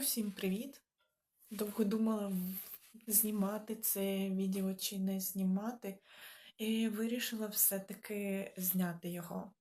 Всім привіт! Довго думала знімати це відео чи не знімати, і вирішила все-таки зняти його.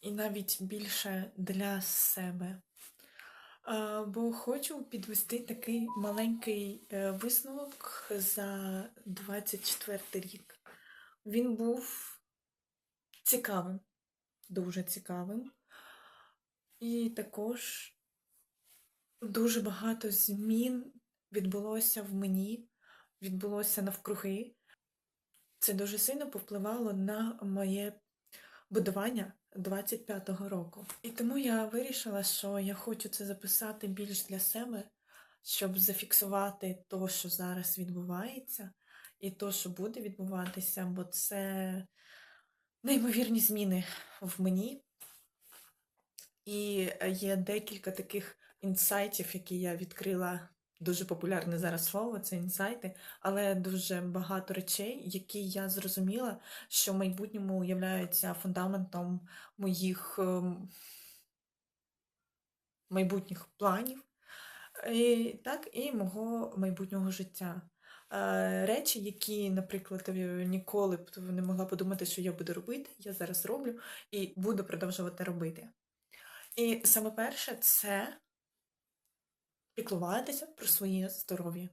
І навіть більше для себе. Бо хочу підвести такий маленький е, висновок за 24 рік. Він був цікавим, дуже цікавим. І також Дуже багато змін відбулося в мені, відбулося навкруги. Це дуже сильно повпливало на моє будування 25-го року. І тому я вирішила, що я хочу це записати більш для себе, щоб зафіксувати то, що зараз відбувається, і то, що буде відбуватися, бо це неймовірні зміни в мені. І є декілька таких інсайтів, які я відкрила. Дуже популярне зараз слово це інсайти, але дуже багато речей, які я зрозуміла, що в майбутньому являються фундаментом моїх ем, майбутніх планів, і, так, і мого майбутнього життя. Е, Речі, які, наприклад, ніколи б не могла подумати, що я буду робити, я зараз роблю і буду продовжувати робити. І саме перше це піклуватися про своє здоров'я.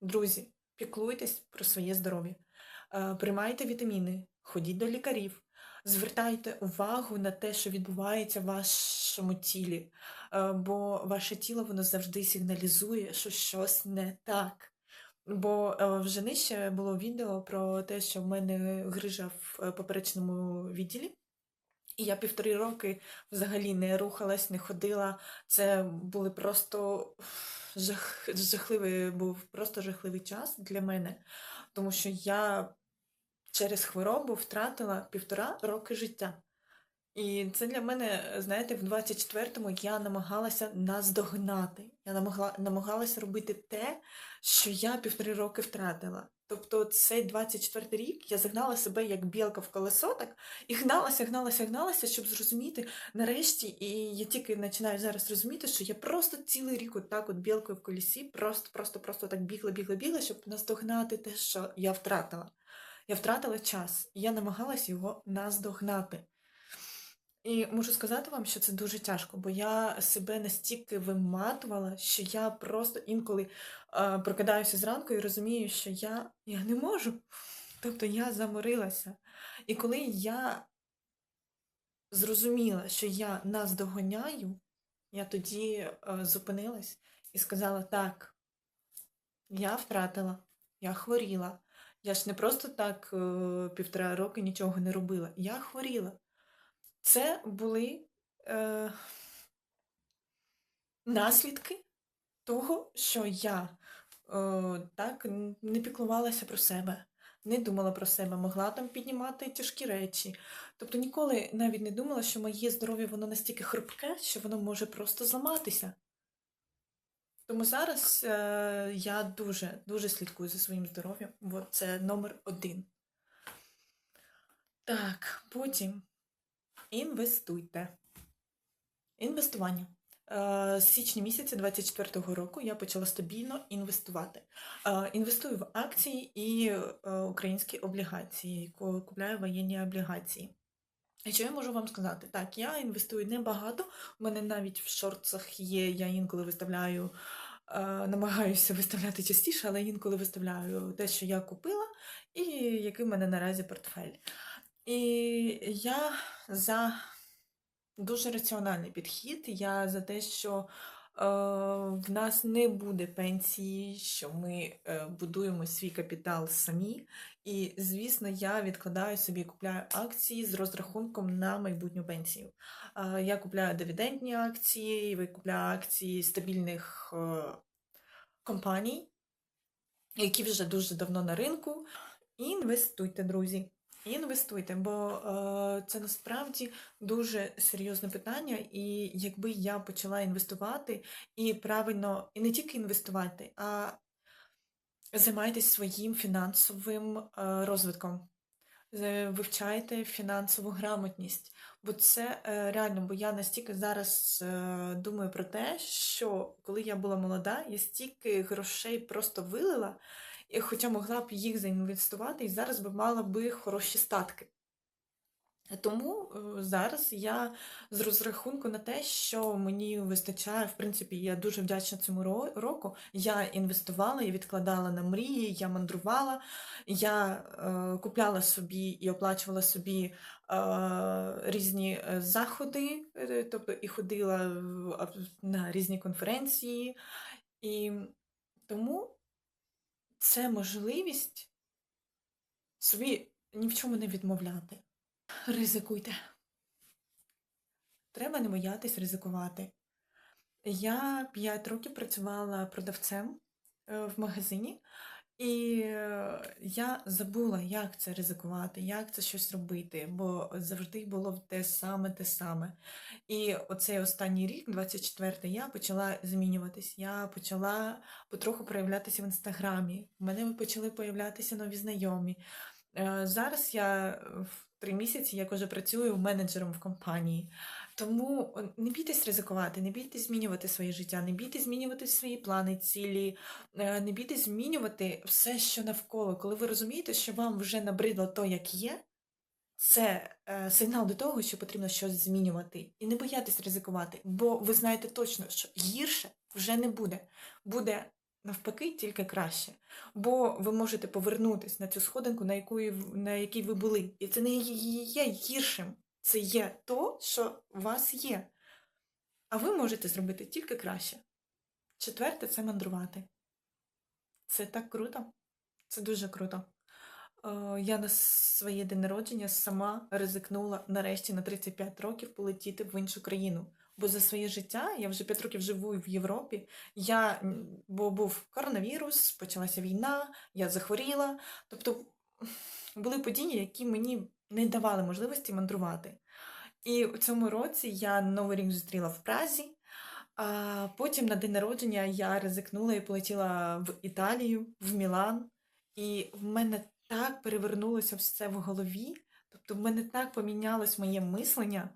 Друзі, піклуйтесь про своє здоров'я, Е, приймайте вітаміни, ходіть до лікарів, звертайте увагу на те, що відбувається в вашому тілі, Е, бо ваше тіло воно завжди сигналізує, що щось не так. Бо е, вже нижче було відео про те, що в мене грижа в поперечному відділі. І я півтори роки взагалі не рухалась, не ходила. Це були просто жах, жахливий, був просто жахливий час для мене, тому що я через хворобу втратила півтора роки життя. І це для мене, знаєте, в 24-му я намагалася наздогнати. Я намагала, намагалася робити те, що я півтори роки втратила. Тобто цей 24 рік я загнала себе як білка в колесо, так, і гналася, гналася, гналася, щоб зрозуміти нарешті, і я тільки починаю зараз розуміти, що я просто цілий рік от так от білкою в колісі, просто, просто, просто так бігла, бігла, бігла, щоб наздогнати те, що я втратила. Я втратила час, і я намагалася його наздогнати. І можу сказати вам, що це дуже тяжко, бо я себе настільки виматувала, що я просто інколи е, прокидаюся зранку і розумію, що я, я не можу. Тобто я заморилася. І коли я зрозуміла, що я наздоганяю, я тоді е, зупинилась і сказала: так, я втратила, я хворіла. Я ж не просто так е, півтора роки нічого не робила. Я хворіла. Це були е, наслідки того, що я е, так не піклувалася про себе, не думала про себе, могла там піднімати тяжкі речі. Тобто ніколи навіть не думала, що моє здоров'я воно настільки хрупке, що воно може просто зламатися. Тому зараз е, я дуже дуже слідкую за своїм здоров'ям, це номер один. Так, потім. Інвестуйте. Інвестування. Е, З січня місяця 2024 року я почала стабільно інвестувати. Е, Інвестую в акції і е, українські облігації, ку- купляю воєнні облігації. І що я можу вам сказати? Так, я інвестую небагато. У мене навіть в шортсах є, я інколи виставляю, намагаюся виставляти частіше, але інколи виставляю те, що я купила, і який в мене наразі портфель. І я за дуже раціональний підхід. Я за те, що е, в нас не буде пенсії, що ми е, будуємо свій капітал самі. І, звісно, я відкладаю собі, купляю акції з розрахунком на майбутню пенсію. Е, я купляю дивідендні акції, купляю акції стабільних компаній, які вже дуже давно на ринку. Інвестуйте, друзі. Інвестуйте, бо е, це насправді дуже серйозне питання. І якби я почала інвестувати і правильно, і не тільки інвестувати, а займайтесь своїм фінансовим е, розвитком. е, вивчайте фінансову грамотність. Бо це е, реально, бо я настільки зараз е, думаю про те, що коли я була молода, я стільки грошей просто вилила, хоча могла б їх заінвестувати, і зараз би мала би хороші статки. Тому е, зараз я з розрахунку на те, що мені вистачає, в принципі, я дуже вдячна цьому року. Я інвестувала, я відкладала на мрії, я мандрувала, я е, купляла собі і оплачувала собі е, різні е, заходи, е, тобто і ходила на різні конференції. І тому це можливість собі ні в чому не відмовляти. Ризикуйте. Треба не боятись ризикувати. Я 5 років працювала продавцем е, в магазині, і е, я забула, як це ризикувати, як це щось робити, бо завжди було те саме, те саме. І оцей останній рік, 24-й, я почала змінюватись. Я почала потроху проявлятися в інстаграмі. У мене почали появлятися нові знайомі. Е, Зараз я в три місяці як уже працюю менеджером в компанії. Тому не бійтесь ризикувати, не бійтесь змінювати своє життя, не бійтесь змінювати свої плани, цілі, е, не бійтесь змінювати все, що навколо. Коли ви розумієте, що вам вже набридло то, як є, це е, сигнал до того, що потрібно щось змінювати. І не боятись ризикувати, бо ви знаєте точно, що гірше вже не буде. Буде навпаки тільки краще. Бо ви можете повернутися на цю сходинку, на якій ви були. І це не є гіршим. Це є то, що у вас є. А ви можете зробити тільки краще. Четверте це мандрувати. Це так круто. Це дуже круто. Е, Я на своє день народження сама ризикнула нарешті на 35 років полетіти в іншу країну. Бо за своє життя я вже 5 років живу в Європі. Я, бо був коронавірус, почалася війна, я захворіла. Тобто були події, які мені не давали можливості мандрувати. І у цьому році я Новий рік зустріла в Празі. А потім на день народження я ризикнула і полетіла в Італію, в Мілан. І в мене так перевернулося все в голові. Тобто в мене так помінялось моє мислення.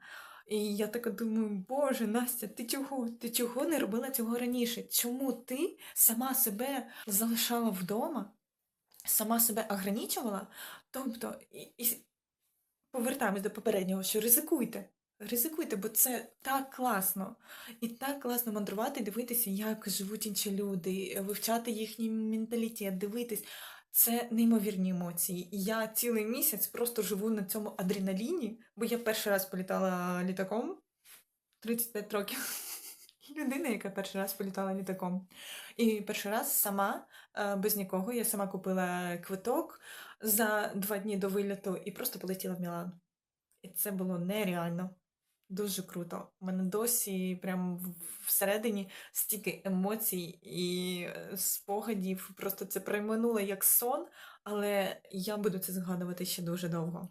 І я така думаю, Боже, Настя, ти чого? Ти чого не робила цього раніше? Чому ти сама себе залишала вдома, сама себе ограничувала? Тобто, і, і повертаємось до попереднього, що ризикуйте. Ризикуйте, бо це так класно. І так класно мандрувати, дивитися, як живуть інші люди, вивчати їхній менталітет, дивитись. Це неймовірні емоції. І я цілий місяць просто живу на цьому адреналіні, бо я перший раз політала літаком 35 років. Людина, яка перший раз політала літаком. І перший раз сама, е, без нікого, я сама купила квиток за два дні до виліту і просто полетіла в Мілан. І це було нереально. Дуже круто. У мене досі прям всередині стільки емоцій і е, спогадів. Просто це проминуло як сон, але я буду це згадувати ще дуже довго.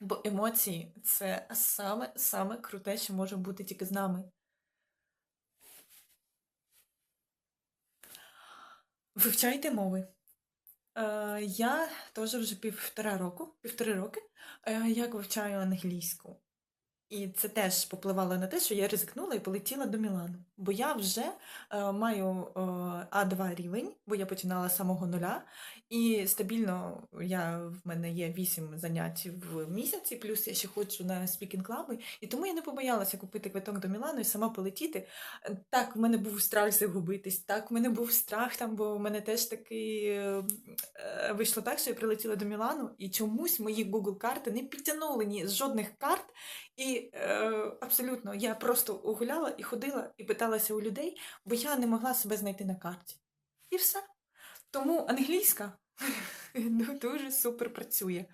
Бо емоції це саме саме круте, що може бути тільки з нами. Вивчайте мови. Е, я теж вже півтора року, півтори роки, е, як вивчаю англійську. І це теж попливало на те, що я ризикнула і полетіла до Мілану. Бо я вже е, маю е, А2 рівень, бо я починала з самого нуля. І стабільно я, в мене є 8 занять в місяці, плюс я ще ходжу на спікінг клаби. І тому я не побоялася купити квиток до Мілану і сама полетіти. Так, в мене був страх загубитись, так, в мене був страх там, бо в мене теж таки е, е, вийшло так, що я прилетіла до Мілану, і чомусь мої Google карти не підтягнули ні з жодних карт. І е, абсолютно я просто гуляла і ходила і питалася у людей, бо я не могла себе знайти на карті. І все. Тому англійська дуже супер працює.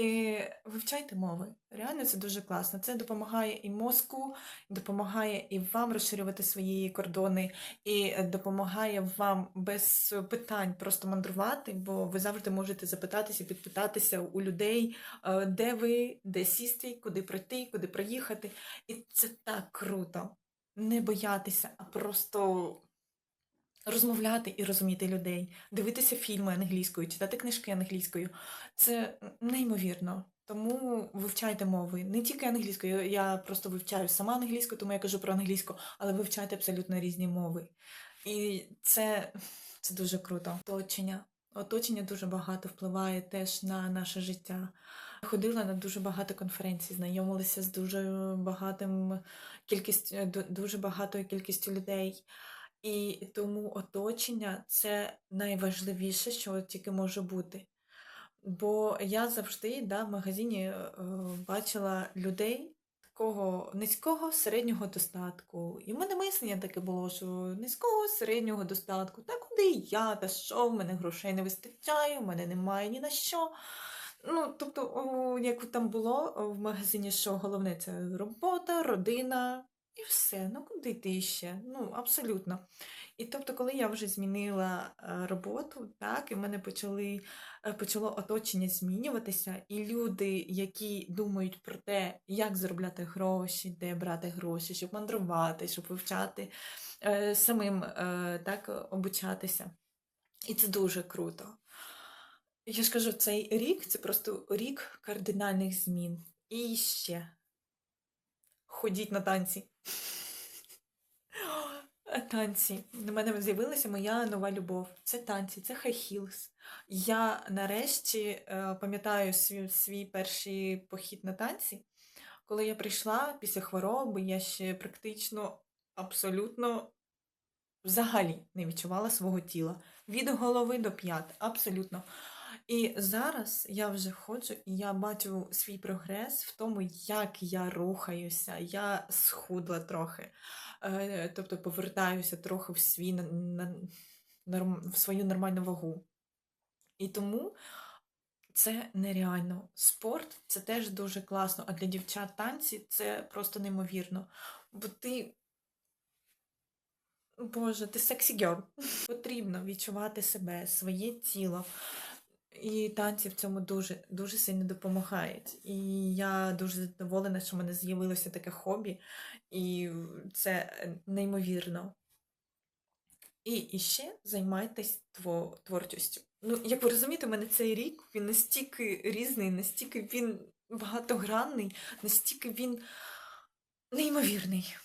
І вивчайте мови. Реально це дуже класно. Це допомагає і мозку, допомагає і вам розширювати свої кордони, і допомагає вам без питань просто мандрувати, бо ви завжди можете запитатися, підпитатися у людей, е, де ви, де сісти, куди пройти, куди проїхати. І це так круто. Не боятися, а просто розмовляти і розуміти людей, дивитися фільми англійською, читати книжки англійською. Це неймовірно. Тому вивчайте мови. Не тільки англійською. Я просто вивчаю сама англійську, тому я кажу про англійську, але вивчайте абсолютно різні мови. І це, це дуже круто. Оточення. Оточення дуже багато впливає теж на наше життя. Ходила на дуже багато конференцій, знайомилася з дуже багатим кількістю, дуже багатою кількістю людей. І тому оточення це найважливіше, що тільки може бути. Бо я завжди да, в магазині е, бачила людей такого низького середнього достатку. І в мене мислення таке було, що низького середнього достатку, та куди я, та що, в мене грошей не вистачає, в мене немає ні на що. Ну, тобто, як там було в магазині, що головне це робота, родина і все. Ну, куди йти ще? Ну, абсолютно. І тобто, коли я вже змінила е, роботу, так, і в мене почали, е, почало оточення змінюватися, і люди, які думають про те, як заробляти гроші, де брати гроші, щоб мандрувати, щоб вивчати е, самим так, обучатися. І це дуже круто. Я ж кажу, цей рік це просто рік кардинальних змін. І ще ходіть на танці. Танці. На мене з'явилася моя нова любов. Це танці, це хай хілс. Я нарешті е, пам'ятаю свій, свій перший похід на танці. Коли я прийшла після хвороби, я ще практично абсолютно взагалі не відчувала свого тіла. Від голови до п'ят. Абсолютно. І зараз я вже ходжу і я бачу свій прогрес в тому, як я рухаюся, я схудла трохи, е, тобто повертаюся трохи в свій в свою нормальну вагу. І тому це нереально. Спорт це теж дуже класно, а для дівчат танці це просто неймовірно. Бо ти. Боже, ти сексі герл. Потрібно відчувати себе, своє тіло. І танці в цьому дуже дуже сильно допомагають. І я дуже задоволена, що в мене з'явилося таке хобі, і це неймовірно. І ще займайтесь творчістю. Ну, як ви розумієте, у мене цей рік він настільки різний, настільки він багатогранний, настільки він неймовірний.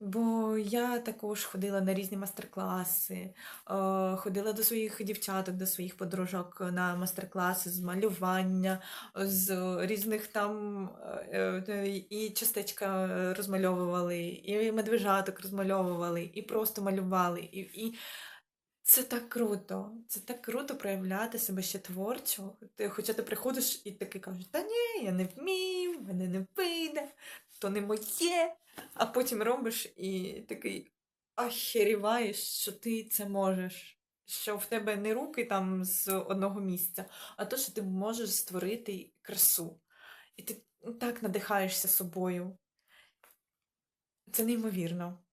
Бо я також ходила на різні мастер-класи, е, ходила до своїх дівчаток, до своїх подружок на мастер-класи з малювання, з різних там е, е, і частечка розмальовували, і медвежаток розмальовували, і просто малювали. І, і це так круто. Це так круто проявляти себе ще творчо. Хоча ти приходиш і таки кажеш, та ні, я не вмію, мене не вийде, то не моє. А потім робиш і такий ахеріваєш, що ти це можеш. Що в тебе не руки там з одного місця, а то, що ти можеш створити красу. І ти так надихаєшся собою. Це неймовірно.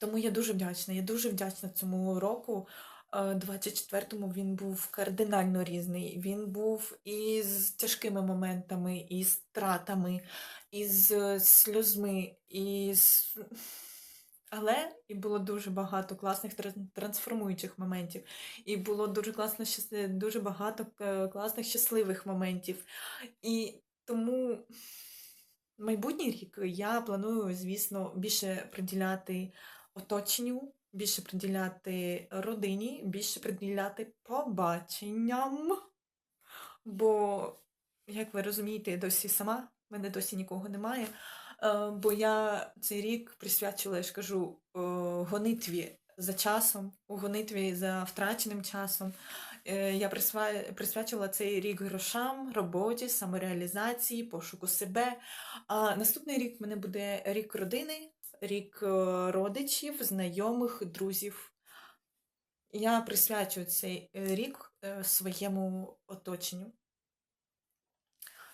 Тому я дуже вдячна. Я дуже вдячна цьому року. 24-му він був кардинально різний. Він був і з тяжкими моментами, і з втратами, і з сльозми, і з... Але і було дуже багато класних трансформуючих моментів. І було дуже класно, дуже багато е, класних щасливих моментів. І тому майбутній рік я планую, звісно, більше приділяти оточенню, більше приділяти родині, більше приділяти побаченням. Бо, як ви розумієте, досі сама, в мене досі нікого немає. Е, бо я цей рік присвячила, я ж кажу, гонитві за часом, у гонитві за втраченим часом. Е, я присвячувала цей рік грошам, роботі, самореалізації, пошуку себе. А наступний рік в мене буде рік родини, рік е, родичів, знайомих, друзів. Я присвячую цей е, рік е, своєму оточенню.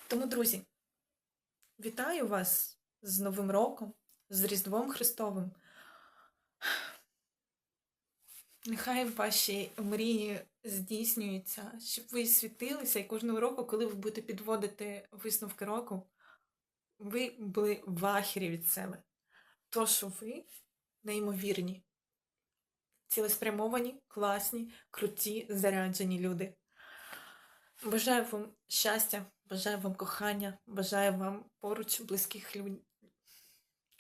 Тому, друзі, вітаю вас з Новим роком, з Різдвом Христовим. Нехай ваші мрії здійснюються, щоб ви світилися, і кожного року, коли ви будете підводити висновки року, ви були в ахері від себе то, що ви неймовірні. цілеспрямовані, класні, круті, заряджені люди. Бажаю вам щастя, бажаю вам кохання, бажаю вам поруч близьких людей.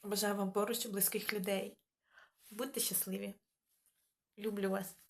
Бажаю вам поруч близьких людей. Будьте щасливі. Люблю вас.